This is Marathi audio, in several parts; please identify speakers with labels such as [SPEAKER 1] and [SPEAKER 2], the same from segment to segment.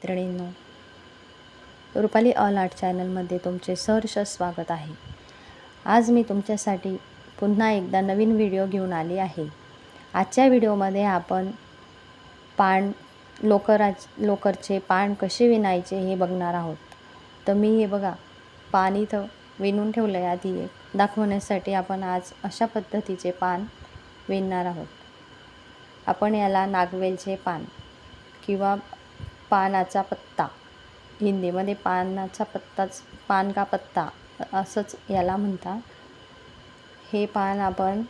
[SPEAKER 1] मैत्रिणींनो रुपाली ऑल आर्ट चॅनलमध्ये तुमचे सहर्ष स्वागत आहे. आज मी तुमच्यासाठी पुन्हा एकदा नवीन व्हिडिओ घेऊन आली आहे. आजच्या व्हिडिओमध्ये आपण पान लोकरा लोकरचे पान कसे विणायचे हे बघणार आहोत. तर मी हे बघा पान इथं विणून ठेवलं आहे आधी एक दाखवण्यासाठी आपण आज अशा पद्धतीचे पान विणणार आहोत. आपण याला नागवेलचे पान किंवा पानाचा पत्ता. हिंदीमध्ये पानाचा पत्ताच पान का पत्ता असंच याला म्हणतात. हे पान आपण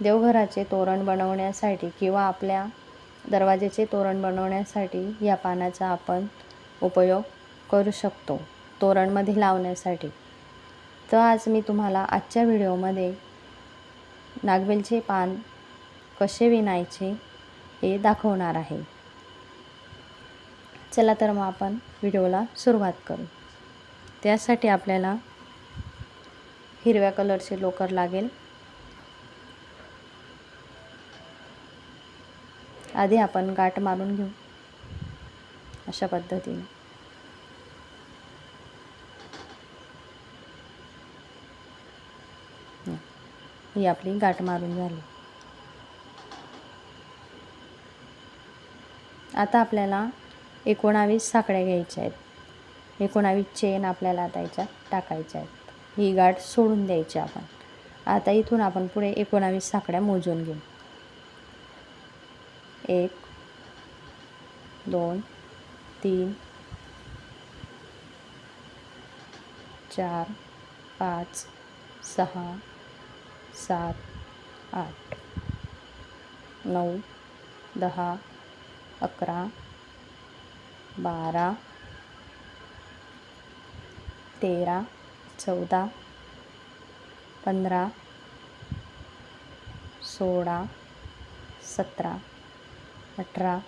[SPEAKER 1] देवघराचे तोरण बनवण्यासाठी किंवा आपल्या दरवाजेचे तोरण बनवण्यासाठी या पानाचा आपण उपयोग करू शकतो तोरणमध्ये लावण्यासाठी. तर आज मी तुम्हाला आजच्या व्हिडिओमध्ये नागवेलचे पान कसे विणायचे हे दाखवणार आहे. चला तर मग आपण व्हिडिओला सुरुवात करू. त्यासाठी आपल्याला हिरव्या कलरचे लोकर लागेल. आधी आपण गाठ मारून घेऊ. अशा पद्धतीने. ही आपली गाठ मारून झाली. आता आपल्याला एकोणावीस साकड्या घ्यायच्या आहेत. एकोणावीस चेन आपल्याला आता याच्यात टाकायच्या आहेत. ही गाठ सोडून द्यायची आपण. आता इथून आपण पुढे एकोणावीस साकड्या मोजून घेऊ. एक दोन तीन चार पाच सहा सात आठ नऊ दहा अकरा बारा तेरा चौदा पंधरा सोळा सतरा अठरा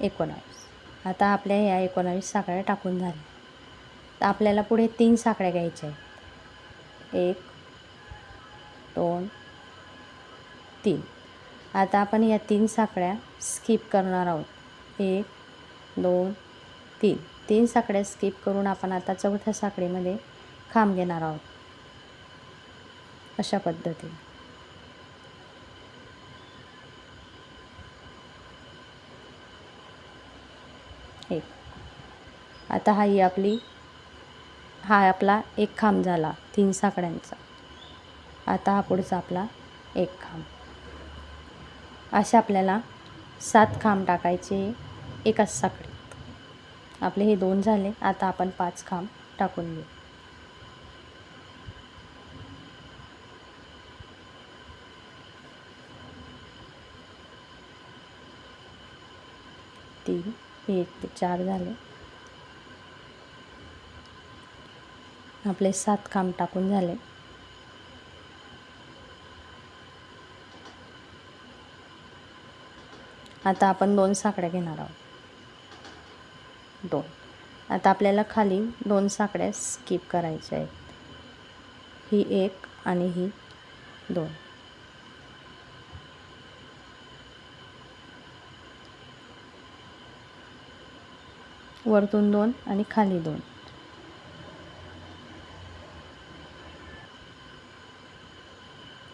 [SPEAKER 1] एकोणावीस. आता आपल्या या एकोणावीस साखळ्या टाकून झाल्या. तर आपल्याला पुढे तीन साखळ्या घ्यायच्या आहेत. एक दोन तीन. आता आपण या तीन साखळ्या स्किप करणार आहोत. एक दोन तीन. तीन साकड्या स्किप करून आपण आता चौथ्या साखळीमध्ये खांब घेणार आहोत. अशा पद्धतीने. एक. आता हा ही आपली हा आपला एक खांब झाला तीन साकड्यांचा आता हा पुढचा आपला एक खांब. असे आपल्याला सात खांब टाकायचे. एकाच साखळीत. आपले हे दोन झाले आता आपण पाच खांब टाकून घेऊ. तीन एक ते चार झाले. आपले सात खांब टाकून झाले. आता आपण दोन साकड्या घेणार आहोत. दोन. आता आपल्याला खाली दोन साकड्या स्किप करायच्या आहेत. ही एक आणि ही दोन. वरतून दोन आणि खाली दोन.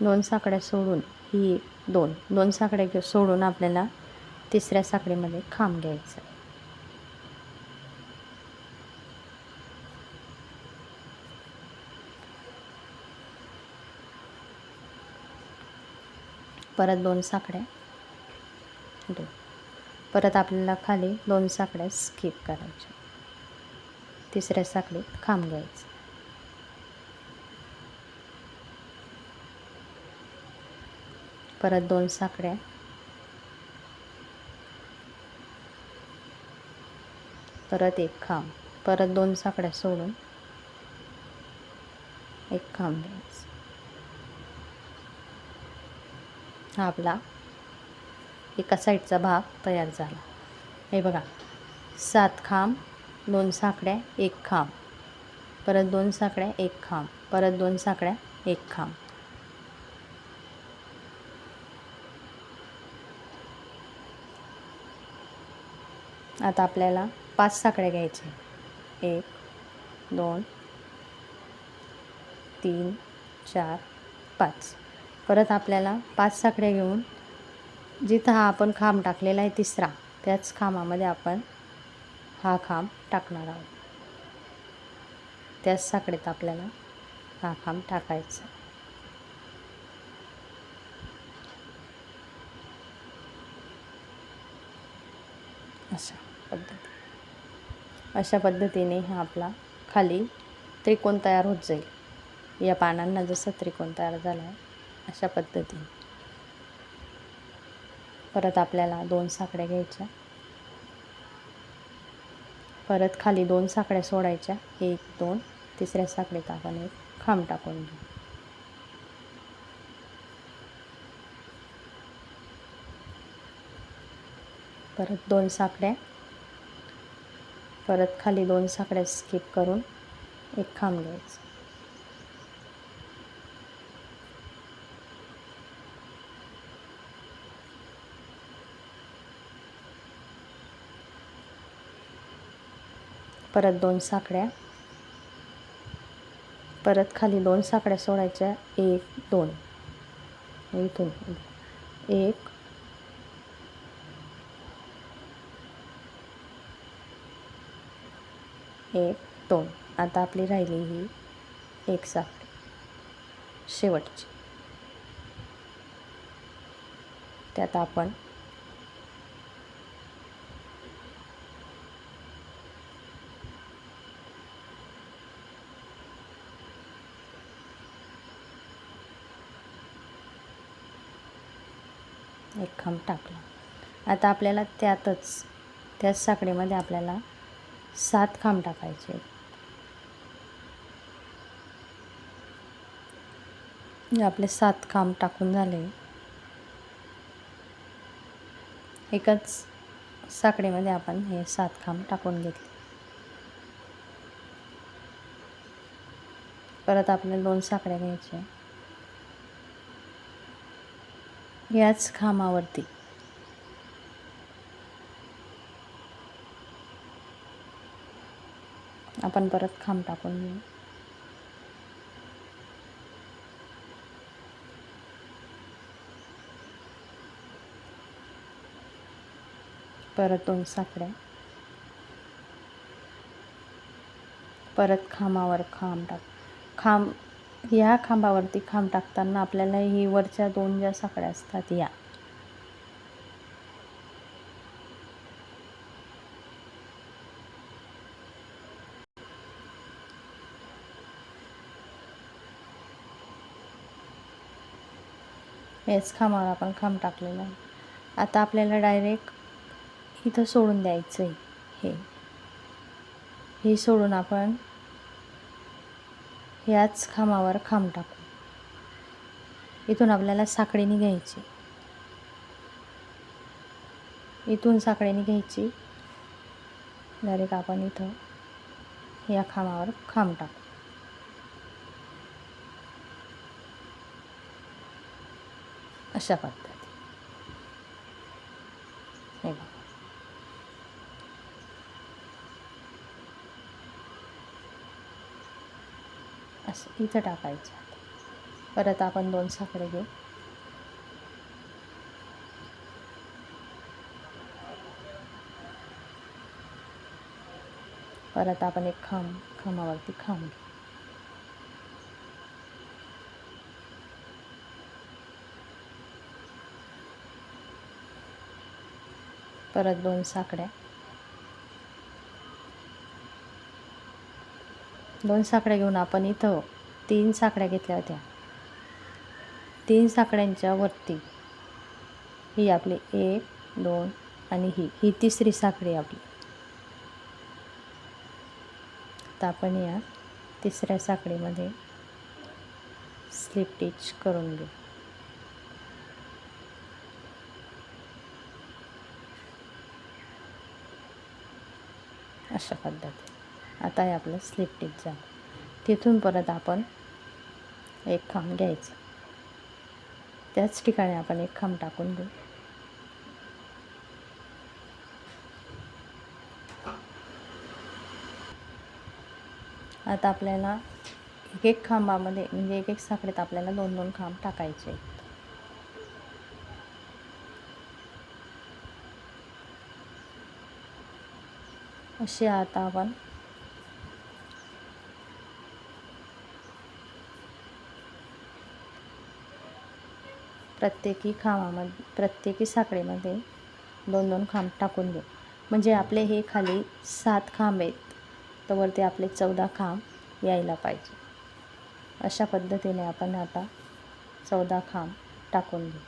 [SPEAKER 1] दोन साकड्या सोडून ही दोन. दोन साकड्या सोडून आपल्याला तिसऱ्या साखळीमध्ये खांब घ्यायचा परत दोन साकड्या दोन परत आपल्याला खाली दोन साकड्या स्किप करायच्या. तिसऱ्या साखळीत खांब घ्यायचं. परत दोन साकड्या परत एक खांब. परत दोन साकड्या सोडून एक खांब घ्यायचं. असा आपला एका साईडचा भाग तयार झाला. हे बघा सात खांब दोन साकड्या एक खांब. परत दोन साकड्या एक खांब. परत दोन साकड्या एक खांब. आता आपल्याला पाच साखळ्या घ्यायच्या एक दोन तीन चार पाच. परत आपल्याला पाच साखळ्या घेऊन जिथं हा आपण खांब टाकलेला आहे तिसरा त्याच खांबामध्ये आपण हा खांब टाकणार आहोत. त्याच साखळीत आपल्याला हा खांब टाकायचा. अशा पद्धती अशा पद्धतीने हा आपला खाली त्रिकोण तयार होत जाईल. या पानांना जसं त्रिकोण तयार झाला आहे अशा पद्धतीने. परत आपल्याला दोन साकड्या घ्यायच्या. परत खाली दोन साकड्या सोडायच्या. एक दोन. तिसऱ्या साखळीत आपण एक खांब टाकून घेऊ. परत दोन साकड्या परत खाली दोन साकड्या स्किप करून एक खांब घ्यायचं. परत दोन साकड्या परत खाली दोन साकड्या सोडायच्या. एक दोन. इथून. एक. एक दोन. आता आपली राहिली ही एक साखळी शेवटची. त्यात आपण एक टाकला. आता आपल्याला त्यातच त्याच साखळीमध्ये आपल्याला सात खांब टाकायचे. आपले सात खांब टाकून झाले. एकाच साखळीमध्ये आपण हे सात खांब टाकून घेतले. परत आपल्याला दोन साखळ्या घ्यायच्या याच खांबावरती. आपण परत खांब टाकून घेऊ. परत दोन साखड्या परत खांबावर खांब टाक. खांब ह्या खांबावरती खांब टाकताना आपल्याला ही वरच्या दोन ज्या साखळ्या असतात या. याच खांबावर आपण खांब टाकलेला आहे. आता आपल्याला डायरेक्ट इथं सोडून द्यायचं आहे हे. हे सोडून आपण ह्याच खांबावर खांब टाकू. इथून आपल्याला साखळीने घ्यायची. इथून साखळीने घ्यायची. डायरेक्ट आपण इथं या खांबावर खांब टाकू. अशा पद्धती हे बघा असं इथं टाकायचं. परत आपण दोन साखरे घेऊ. परत आपण एक खांब खांबावरती खांब घेऊ. परत दोन साकड्या दोन साकड्या घेऊन आपण इथं तीन साकड्या घेतल्या होत्या. तीन साकड्यांच्या वरती ही आपली एक दोन आणि ही ही तिसरी साखळी आपली. आता आपण या तिसऱ्या साखळीमध्ये स्लिप टिच करून घेऊ. अशा पद्धती आता हे आपलं स्लिप टिक झालं. तिथून परत आपण एक खांब घ्यायचं. त्याच ठिकाणी आपण एक खांब टाकून देऊ. आता आपल्याला एक एक खांबामध्ये म्हणजे एक एक साखळीत आपल्याला दोन दोन खांब टाकायचे असे आता आपण प्रत्येकी खांबामध्ये प्रत्येकी साखळीमध्ये दोन दोन खांब टाकून घेऊ म्हणजे आपले हे खाली सात खांब आहेत तर वरती आपले चौदा खांब यायला पाहिजे. अशा पद्धतीने आपण आता चौदा खांब टाकून घेऊ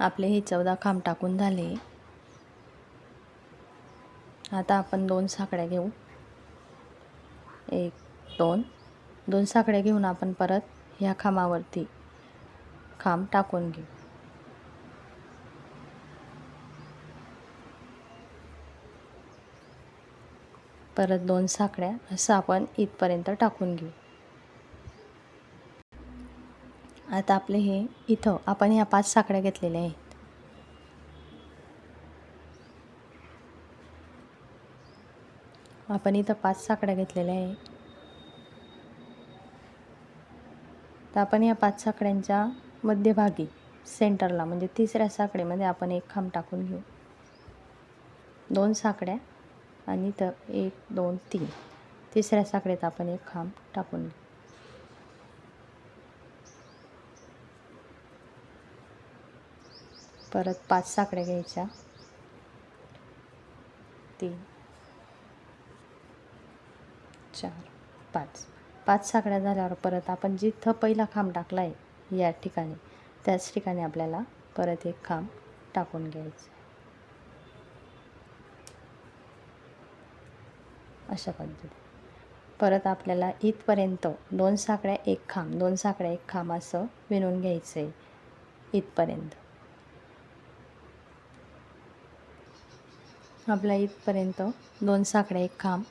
[SPEAKER 1] आपले हे चौदा खांब टाकून झाले. आता आपण दोन साखळ्या घेऊ. एक दोन. दोन साकड्या घेऊन आपण परत ह्या खांबावरती खांब टाकून घेऊ. परत दोन साकड्या असं आपण इथपर्यंत टाकून घेऊ. आता आपले हे इथं आपण ह्या पाच साकड्या घेतलेल्या आहेत. आपण इथं पाच साकड्या घेतलेल्या आहे तर आपण या पाच साखळ्यांच्या मध्यभागी सेंटरला म्हणजे तिसऱ्या साखळीमध्ये आपण एक खांब टाकून घेऊ. दोन साखळ्या आणि तर एक दोन तीन. तिसऱ्या साखळीत आपण एक खांब टाकून घेऊ. परत पाच साखळ्या घ्यायच्या. तीन चार पाच. पाच साकड्या झाल्यावर परत आपण जिथं पहिला खांब टाकला आहे या ठिकाणी त्याच ठिकाणी आपल्याला परत एक खांब टाकून घ्यायचं अशा पद्धती परत आपल्याला इथपर्यंत दोन साकड्या एक खांब दोन साकड्या एक खांब असं विणून घ्यायचं आहे इथपर्यंत. आपल्या इथपर्यंत दोन साकड्या एक खांब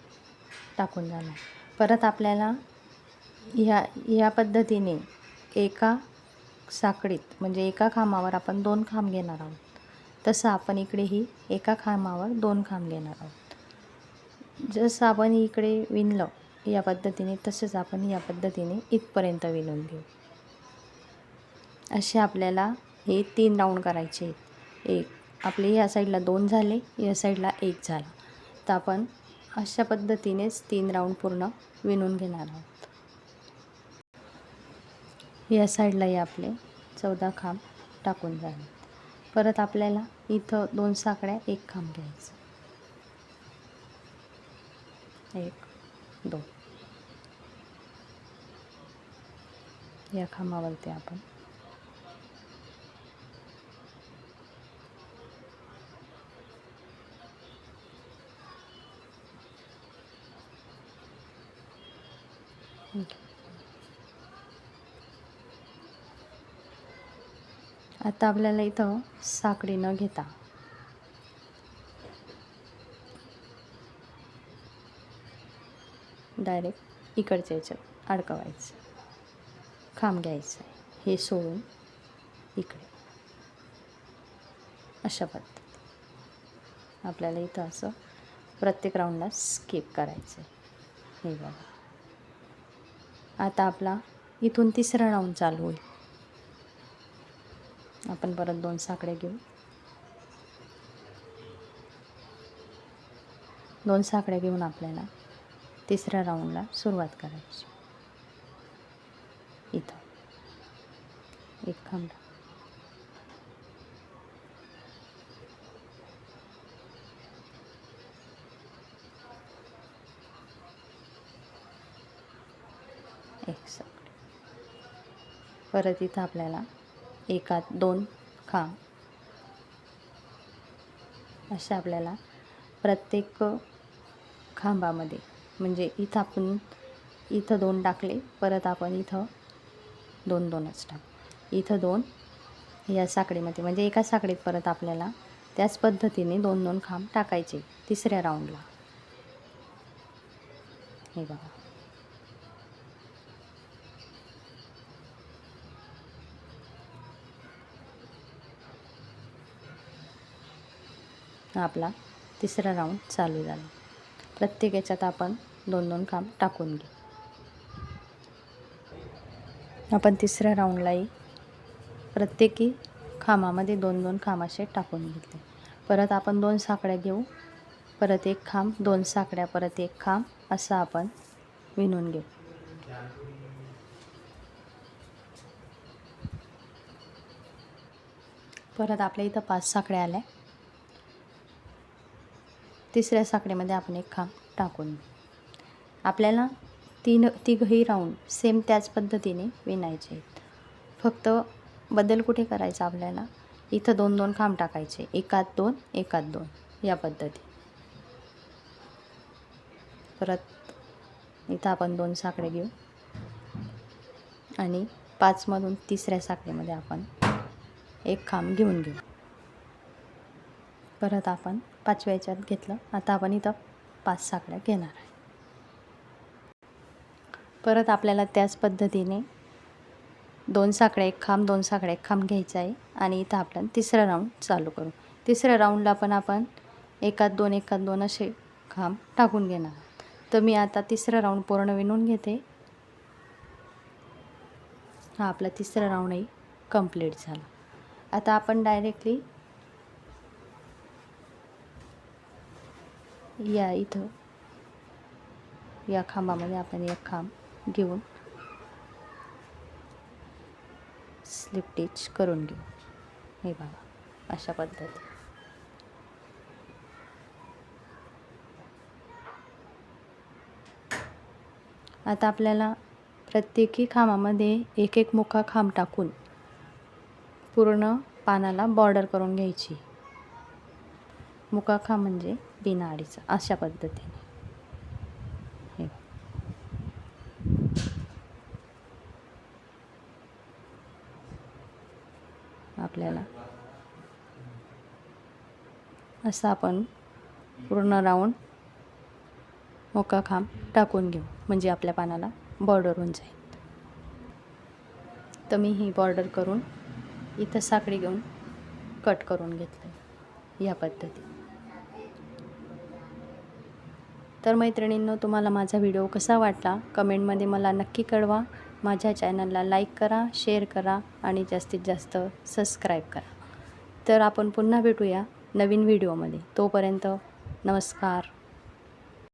[SPEAKER 1] टाकून झाला परत आपल्याला ह्या ह्या पद्धतीने एका साखळीत म्हणजे एका खांबावर आपण दोन खांब घेणार आहोत. तसं आपण इकडेही एका खांबावर दोन खांब घेणार आहोत. जसं आपण इकडे विणलं या पद्धतीने तसंच आपण या पद्धतीने इथपर्यंत विणून घेऊ. असे आपल्याला हे तीन राऊंड करायचे आहेत. एक आपले या साईडला दोन झाले या साईडला एक झाला. तर आपण अशा पद्धतीनेच तीन राऊंड पूर्ण विणून घेणार आहोत. या साईडलाही आपले चौदा खांब टाकून जावे परत आपल्याला इथं दोन साकड्या एक खांब घ्यायचं. एक दोन. या खांबावरती आपण आता आपल्याला इथं साखळी न घेता. डायरेक्ट इकडच्या याच्यात अडकवायचं. खांब घ्यायचं. हे सोडून इकडे. अशा पद्धत आपल्याला इथं असं प्रत्येक राऊंडला स्किप करायचं आहे हे बघा. आता आपला इथून तिसरा राऊंड चालू होईल. आपण परत दोन साकड्या घेऊ. दोन साकड्या घेऊन आपल्याला तिसऱ्या राऊंडला सुरुवात करायची. इथं. एक खांब. एक साकडी परत इथं आपल्याला एकात दोन खांब अशा आपल्याला प्रत्येक खांबामध्ये म्हणजे इथं आपण इथं दोन टाकले परत आपण इथं दोन दोनच टाक. इथं दोन या साखळीमध्ये म्हणजे एका साखळीत परत आपल्याला त्याच पद्धतीने दोन दोन खांब टाकायचे तिसऱ्या राऊंडला हे बघा. आपला तिसरा राऊंड चालू झाला. प्रत्येक याच्यात आपण दोन दोन खांब टाकून घेऊ आपण तिसऱ्या राऊंडलाही प्रत्येकी खांबामध्ये दोन दोन खांब असे टाकून घेतले. परत आपण दोन साकड्या घेऊ. परत एक खांब दोन साकड्या परत एक खांब असं आपण विणून घेऊ. परत आपल्या इथं पाच साकड्या आल्या. तिसऱ्या साखळीमध्ये आपण एक खांब टाकून घेऊ. आपल्याला तीन तिघही राऊंड सेम त्याच पद्धतीने विणायचे आहेत. फक्त बदल कुठे करायचा आपल्याला? इथं दोन दोन खांब टाकायचे. एकात दोन एकात दोन या पद्धती परत इथं आपण दोन साखळे घेऊ. आणि पाचमधून तिसऱ्या साखळीमध्ये आपण एक खांब घेऊन घेऊ. परत आपण पाचव्या याच्यात घेतलं. आता आपण इथं पाच साखळ्या घेणार आहे. परत आपल्याला त्याच पद्धतीने दोन साखळ्या एक खांब दोन साखळ्या एक खांब घ्यायचा आहे. आणि इथं आपण तिसरा राऊंड चालू करू. तिसऱ्या राऊंडला पण आपण एकात दोन एकात दोन असे खांब टाकून घेणार तर मी आता तिसरा राऊंड पूर्ण विणून घेते. हा आपला तिसरा राऊंडही कंप्लीट झाला. आता आपण डायरेक्टली या इथं. या खांबामध्ये आपण एक खांब घेऊन स्लिप टिच करून घेऊ. हे बघा अशा पद्धती आता आपल्याला प्रत्येकी खांबामध्ये एक एक मुखा खांब टाकून पूर्ण पानाला बॉर्डर करून घ्यायची. मुकाखा म्हणजे बिना अडीचा अशा पद्धतीने. हे आपल्याला असं आपण पूर्ण राऊंड मोका खांब टाकून घेऊ. म्हणजे आपल्या पानाला बॉर्डर होऊन जाईल. तर मी ही बॉर्डर करून इथं साखळी घेऊन कट करून घेतलं या पद्धतीत तर मैत्रिणींनो तुम्हाला माझा व्हिडिओ कसा वाटला? कमेंटमध्ये मला नक्की कळवा. माझ्या चॅनलला लाईक करा शेअर करा आणि जास्तीत जास्त सबस्क्राईब करा. तर आपण पुन्हा भेटूया नवीन व्हिडिओमध्ये. तोपर्यंत नमस्कार.